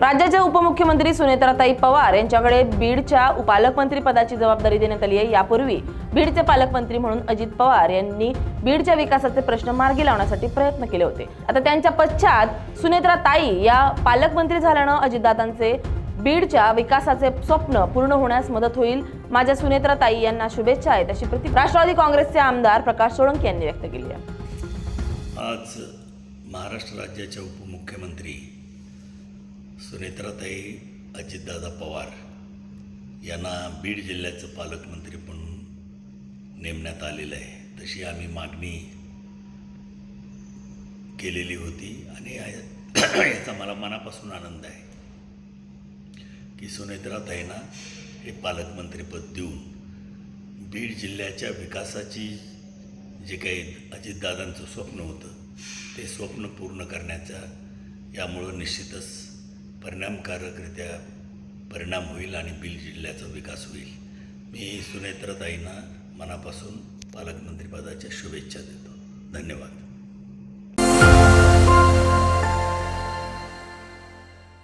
राज्याच्या उपमुख्यमंत्री सुनेत्राताई पवार यांच्याकडे बीडच्या पालकमंत्री पदाची जबाबदारी देण्यात आली आहे. यापूर्वी बीडचे पालकमंत्री म्हणून अजित पवार यांनी बीडच्या विकासाचे प्रश्न मार्गी लावण्यासाठी प्रयत्न केले होते. आता त्यांच्या पश्चात सुनेत्राताई या पालकमंत्री झाल्यानं अजितदादांचे बीडच्या विकासाचे स्वप्न पूर्ण होण्यास मदत होईल. माझ्या सुनेत्राताई यांना शुभेच्छा आहेत अशी प्रति राष्ट्रवादी काँग्रेसचे आमदार प्रकाश सोळंकी यांनी व्यक्त केली आहे. आज महाराष्ट्र राज्याच्या उपमुख्यमंत्री सुनेत्राताई अजितदादा पवार यांना बीड जिल्ह्याचं पालकमंत्री म्हणून नेमण्यात आलेलं आहे. तशी आम्ही मागणी केलेली होती आणि याचा मला मनापासून आनंद आहे की सुनेत्राताईंना हे पालकमंत्रीपद देऊन बीड जिल्ह्याच्या विकासाची जे काही अजितदादांचं स्वप्न होतं ते स्वप्न पूर्ण करण्याचा यामुळं निश्चितच परिणामकारकरित्या परिणाम होईल आणि बीड जिल्ह्याचा विकास होईल. मी सुनेत्रताईंना मनापासून पालकमंत्रीपदाच्या शुभेच्छा देतो. धन्यवाद.